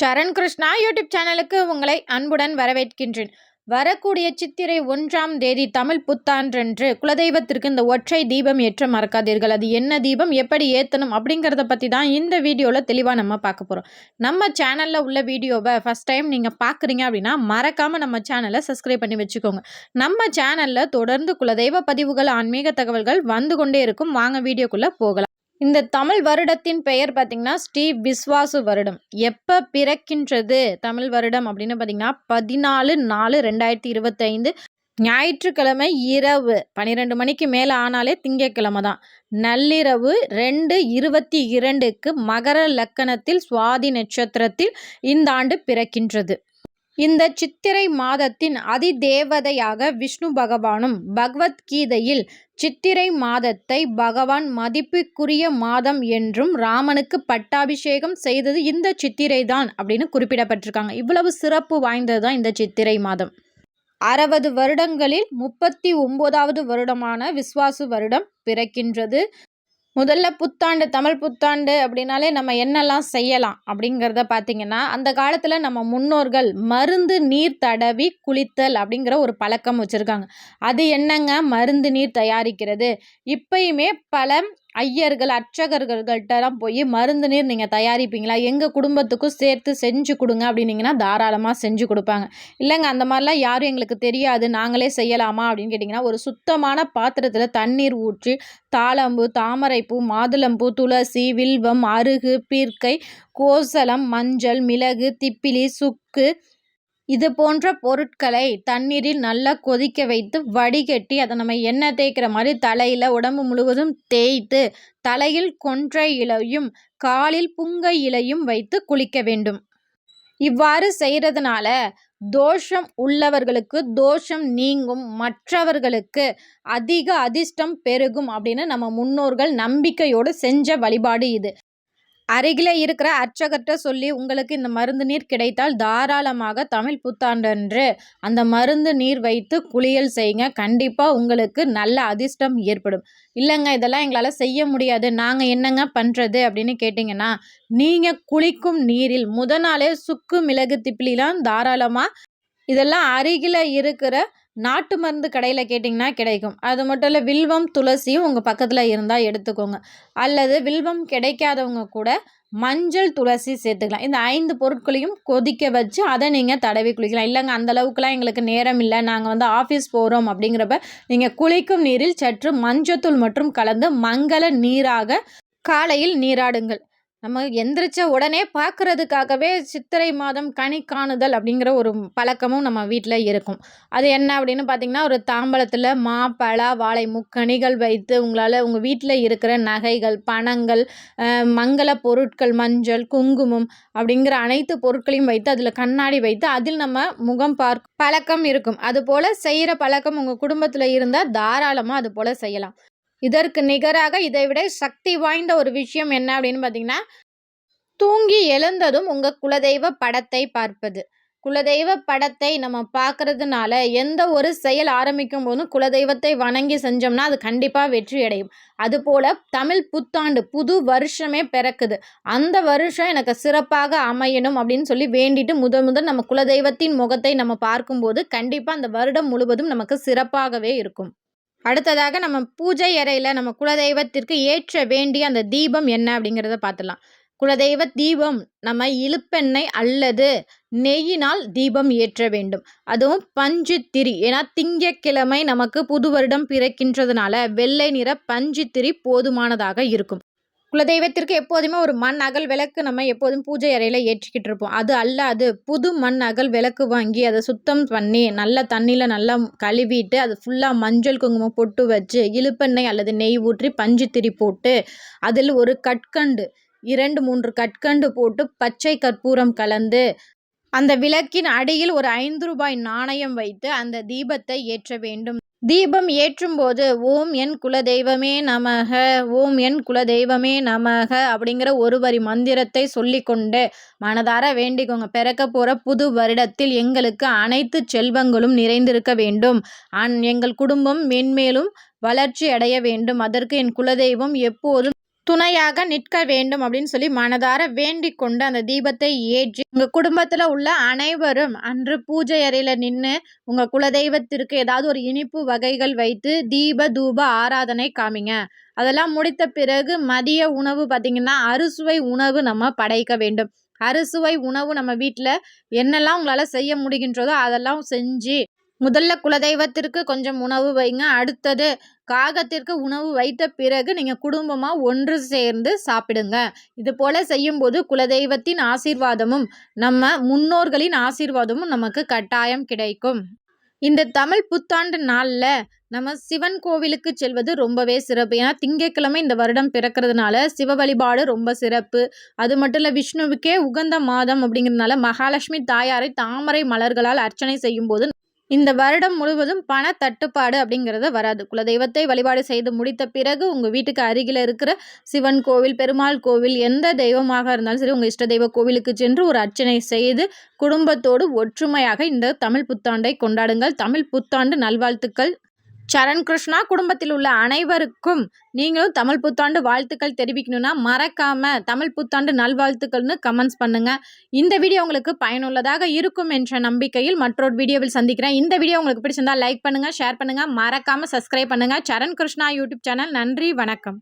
சரண் Krishna YouTube சேனலுக்கு உங்களை அன்புடன் வரவேற்கின்றேன். வரக்கூடிய சித்திரை ஒன்றாம் தேதி தமிழ் புத்தாண்டன்று குலதெய்வத்திற்கு இந்த ஒற்றை தீபம் ஏற்ற மறக்காதீர்கள். அது என்ன தீபம் எப்படி ஏற்றணும் அப்படிங்கிறத பற்றி தான் இந்த வீடியோவில் தெளிவாக நம்ம பார்க்க போகிறோம் நம்ம சேனலில் உள்ள வீடியோவை ஃபஸ்ட் டைம் நீங்கள் பார்க்குறீங்க அப்படின்னா மறக்காமல் நம்ம சேனலை சப்ஸ்கிரைப் பண்ணி வச்சுக்கோங்க. நம்ம சேனலில் தொடர்ந்து குலதெய்வ பதிவுகள் ஆன்மீக தகவல்கள் வந்து கொண்டே இருக்கும். வாங்க வீடியோக்குள்ளே போகலாம். இந்த தமிழ் வருடத்தின் பெயர் பார்த்திங்கன்னா ஸ்ரீ விஸ்வாசு வருடம். எப்போ பிறக்கின்றது தமிழ் வருடம் அப்படின்னு பார்த்திங்கன்னா பதினாலு நாலு ரெண்டாயிரத்தி இருபத்தைந்து ஞாயிற்றுக்கிழமை இரவு. பன்னிரெண்டு மணிக்கு மேலே ஆனாலே திங்கக்கிழமை தான். நள்ளிரவு ரெண்டு இருபத்தி இரண்டுக்கு மகர லக்கணத்தில் சுவாதி நட்சத்திரத்தில் இந்த ஆண்டு பிறக்கின்றது. இந்த சித்திரை மாதத்தின் அதிதேவதையாக விஷ்ணு பகவானும் பகவத்கீதையில் சித்திரை மாதத்தை பகவான் மதிப்புக்குரிய மாதம் என்றும் ராமனுக்கு பட்டாபிஷேகம் செய்தது இந்த சித்திரை தான் அப்படின்னு குறிப்பிடப்பட்டிருக்காங்க. இவ்வளவு சிறப்பு வாய்ந்தது தான் இந்த சித்திரை மாதம். அறுபது வருடங்களில் முப்பத்தி ஒம்போதாவது வருடமான விஸ்வாசு வருடம் பிறக்கின்றது. முதல்ல புத்தாண்டு தமிழ் புத்தாண்டு அப்படின்னாலே நம்ம என்னெல்லாம் செய்யலாம் அப்படிங்கிறத பார்த்திங்கன்னா அந்த காலத்தில் நம்ம முன்னோர்கள் மருந்து நீர் தடவி குளித்தல் அப்படிங்கிற ஒரு பழக்கம் வச்சுருக்காங்க. அது என்னங்க? மருந்து நீர் தயாரிக்கிறது. இப்பயுமே பல ஐயர்கள் அர்ச்சகர்கள்கிட்டலாம் போய் மருந்து நீர் நீங்கள் தயாரிப்பீங்களா? எங்கள் குடும்பத்துக்கும் சேர்த்து செஞ்சு கொடுங்க அப்படின்னீங்கன்னா தாராளமாக செஞ்சு கொடுப்பாங்க. இல்லைங்க அந்த மாதிரிலாம் யாரும் எங்களுக்கு தெரியாது. நாங்களே செய்யலாமா அப்படின்னு கேட்டிங்கன்னா ஒரு சுத்தமான பாத்திரத்தில் தண்ணீர் ஊற்றி தாளம்பு தாமரைப்பூ மாதுளம்பூ துளசி வில்வம் அருகு பீர்க்கை கோசலம் மஞ்சள் மிளகு திப்பிலி சுக்கு இது போன்ற பொருட்களை தண்ணீரில் நல்லா கொதிக்க வைத்து வடிகட்டி அதை நம்ம எண்ணெய் தேய்க்கிற மாதிரி தலையில் உடம்பு முழுவதும் தேய்த்து தலையில் கொன்றை இலையும் காலில் புங்கை இலையும் வைத்து குளிக்க வேண்டும். இவ்வாறு செய்கிறதுனால தோஷம் உள்ளவர்களுக்கு தோஷம் நீங்கும் மற்றவர்களுக்கு அதிக அதிர்ஷ்டம் பெருகும் அப்படின்னு நம்ம முன்னோர்கள் நம்பிக்கையோடு செஞ்ச வழிபாடு இது. அருகில் இருக்கிற அர்ச்சகர்கிட்ட சொல்லி உங்களுக்கு இந்த மருந்து நீர் கிடைத்தால் தாராளமாக தமிழ் புத்தாண்டன்று அந்த மருந்து நீர் வைத்து குளியல் செய்யுங்க கண்டிப்பாக உங்களுக்கு நல்ல அதிர்ஷ்டம் ஏற்படும். இல்லைங்க இதெல்லாம் எங்களால் செய்ய முடியாது. நாங்கள் என்னங்க பண்ணுறது அப்படின்னு கேட்டிங்கன்னா நீங்கள் குளிக்கும் நீரில் முத நாளே சுக்கு மிளகு திப்பிலாம் தாராளமாக இதெல்லாம் அருகில் இருக்கிற நாட்டு மருந்து கடையில் கேட்டிங்கன்னா கிடைக்கும். அது மட்டும் இல்லை வில்வம் துளசியும் உங்கள் பக்கத்தில் இருந்தால் எடுத்துக்கோங்க. அல்லது வில்வம் கிடைக்காதவங்க கூட மஞ்சள் துளசி சேர்த்துக்கலாம். இந்த ஐந்து பொருட்களையும் கொதிக்க வச்சு அதை நீங்கள் தடவி குளிக்கலாம். இல்லைங்க அந்தளவுக்குலாம் எங்களுக்கு நேரம் இல்லை. நாங்கள் வந்து ஆஃபீஸ் போகிறோம் அப்படிங்கிறப்ப நீங்கள் குளிக்கும் நீரில் சற்று மஞ்சத்தூள் மற்றும் கலந்து மங்கள நீராக காலையில் நீராடுங்கள். நம்ம எந்திரிச்ச உடனே பார்க்குறதுக்காகவே சித்திரை மாதம் கனி காணுதல் அப்படிங்கிற ஒரு பழக்கமும் நம்ம வீட்டில் இருக்கும். அது என்ன அப்படின்னு பார்த்தீங்கன்னா ஒரு தாம்பலத்தில் மா பழ வாழை முக்கணிகள் வைத்து உங்களால் உங்கள் வீட்டில் இருக்கிற நகைகள் பணங்கள் மங்கள பொருட்கள் மஞ்சள் குங்குமம் அப்படிங்கிற அனைத்து பொருட்களையும் வைத்து அதில் கண்ணாடி வைத்து அதில் நம்ம முகம் பார்க்க பழக்கம் இருக்கும். அதுபோல் செய்கிற பழக்கம் உங்கள் குடும்பத்தில் இருந்தால் தாராளமாக அது போல் செய்யலாம். இதற்கு நிகராக இதை விட சக்தி வாய்ந்த ஒரு விஷயம் என்ன அப்படின்னு பார்த்தீங்கன்னா தூங்கி எழுந்ததும் உங்கள் குலதெய்வ படத்தை பார்ப்பது. குலதெய்வ படத்தை நம்ம பார்க்கறதுனால எந்த ஒரு செயல் ஆரம்பிக்கும் போதும் குலதெய்வத்தை வணங்கி செஞ்சோம்னா அது கண்டிப்பாக வெற்றி அடையும். அதுபோல் தமிழ் புத்தாண்டு புது வருஷமே பிறக்குது. அந்த வருஷம் எனக்கு சிறப்பாக அமையணும் அப்படின்னு சொல்லி வேண்டிட்டு முதல் முதல் நம்ம குலதெய்வத்தின் முகத்தை நம்ம பார்க்கும்போது கண்டிப்பாக அந்த வருடம் முழுவதும் நமக்கு சிறப்பாகவே இருக்கும். அடுத்ததாக நம்ம பூஜை அறையில் நம்ம குலதெய்வத்திற்கு ஏற்ற வேண்டிய அந்த தீபம் என்ன அப்படிங்கிறத பார்த்துலாம் குலதெய்வ தீபம் நம்ம இழுப்பெண்ணெய் அல்லது நெய்யினால் தீபம் ஏற்ற வேண்டும். அதுவும் பஞ்சு திரி ஏன்னா திங்கக்கிழமை நமக்கு புது வருடம் பிறக்கின்றதுனால வெள்ளை நிற பஞ்சு திரி போதுமானதாக இருக்கும். குலதெய்வத்திற்கு எப்போதுமே ஒரு மண் அகல் விளக்கு நம்ம எப்போதும் பூஜை அறையில் ஏற்றிக்கிட்டு இருப்போம். அது அல்லாது புது மண் அகல் விளக்கு வாங்கி அதை சுத்தம் பண்ணி நல்ல தண்ணியில் நல்லா கழுவிட்டு அது ஃபுல்லாக மஞ்சள் குங்குமம் பொட்டு வச்சு இழுப்பெண்ணெய் அல்லது நெய் ஊற்றி பஞ்சு திரி போட்டு அதில் ஒரு கற்கண்டு இரண்டு மூன்று கற்கண்டு போட்டு பச்சை கற்பூரம் கலந்து அந்த விளக்கின் அடியில் ஒரு ஐந்து ரூபாய் நாணயம் வைத்து அந்த தீபத்தை ஏற்ற வேண்டும். தீபம் ஏற்றும்போது ஓம் என் குலதெய்வமே நமக ஓம் என் குலதெய்வமே நமக அப்படிங்கிற ஒரு வரி மந்திரத்தை சொல்லிக்கொண்டு மனதார வேண்டிக்கோங்க. பிறக்க போகிற புது வருடத்தில் எங்களுக்கு அனைத்து செல்வங்களும் நிறைந்திருக்க வேண்டும். அன் எங்கள் குடும்பம் மென்மேலும் வளர்ச்சி அடைய வேண்டும். அதற்கு என் குலதெய்வம் எப்போதும் துணையாக நிற்க வேண்டும் அப்படின்னு சொல்லி மனதார வேண்டிக் கொண்டு அந்த தீபத்தை ஏற்றி உங்கள் குடும்பத்தில் உள்ள அனைவரும் அன்று பூஜை அறையில் நின்று உங்கள் குலதெய்வத்திற்கு ஏதாவது ஒரு இனிப்பு வகைகள் வைத்து தீப தூப ஆராதனை காமிங்க. அதெல்லாம் முடித்த பிறகு மதிய உணவு பார்த்திங்கன்னா அறுசுவை உணவு நம்ம படைக்க வேண்டும். அறுசுவை உணவு நம்ம வீட்டில் என்னெல்லாம் உங்களால் செய்ய முடிகின்றதோ அதெல்லாம் செஞ்சு முதல்ல குலதெய்வத்திற்கு கொஞ்சம் உணவு வைங்க. அடுத்தது காகத்திற்கு உணவு வைத்த பிறகு நீங்கள் குடும்பமாக ஒன்று சேர்ந்து சாப்பிடுங்க. இது போல் செய்யும்போது குலதெய்வத்தின் ஆசீர்வாதமும் நம்ம முன்னோர்களின் ஆசீர்வாதமும் நமக்கு கட்டாயம் கிடைக்கும். இந்த தமிழ் புத்தாண்டு நாளில் நம்ம சிவன் கோவிலுக்கு செல்வது ரொம்பவே சிறப்பு. ஏன்னா திங்கட்கிழமை இந்த வருடம் பிறக்கிறதுனால சிவ வழிபாடு ரொம்ப சிறப்பு. அது மட்டும் இல்லை விஷ்ணுவுக்கே உகந்த மாதம் அப்படிங்கிறதுனால மகாலட்சுமி தாயாரை தாமரை மலர்களால் அர்ச்சனை செய்யும்போது இந்த வருடம் முழுவதும் பண தட்டுப்பாடு அப்படிங்கிறது வராது. குலதெய்வத்தை வழிபாடு செய்து முடித்த பிறகு உங்கள் வீட்டுக்கு அருகில் இருக்கிற சிவன் கோவில் பெருமாள் கோவில் எந்த தெய்வமாக இருந்தாலும் சரி உங்கள் இஷ்ட தெய்வ கோவிலுக்கு சென்று ஒரு அர்ச்சனை செய்து குடும்பத்தோடு ஒற்றுமையாக இந்த தமிழ் புத்தாண்டை கொண்டாடுங்கள். தமிழ் புத்தாண்டு நல்வாழ்த்துக்கள். சரண் கிருஷ்ணா குடும்பத்தில் உள்ள அனைவருக்கும் நீங்களும் தமிழ் புத்தாண்டு வாழ்த்துக்கள் தெரிவிக்கணும்னா மறக்காம தமிழ் புத்தாண்டு நல்வாழ்த்துக்கள்னு கமெண்ட்ஸ் பண்ணுங்க. இந்த வீடியோ உங்களுக்கு பயனுள்ளதாக இருக்கும் என்ற நம்பிக்கையில் மற்றொரு வீடியோவில் சந்திக்கிறேன். இந்த வீடியோ உங்களுக்கு பிடிச்சிருந்தா லைக் பண்ணுங்க ஷேர் பண்ணுங்க மறக்காம சப்ஸ்கிரைப் பண்ணுங்க. சரண் கிருஷ்ணா யூடியூப் சேனல் நன்றி வணக்கம்.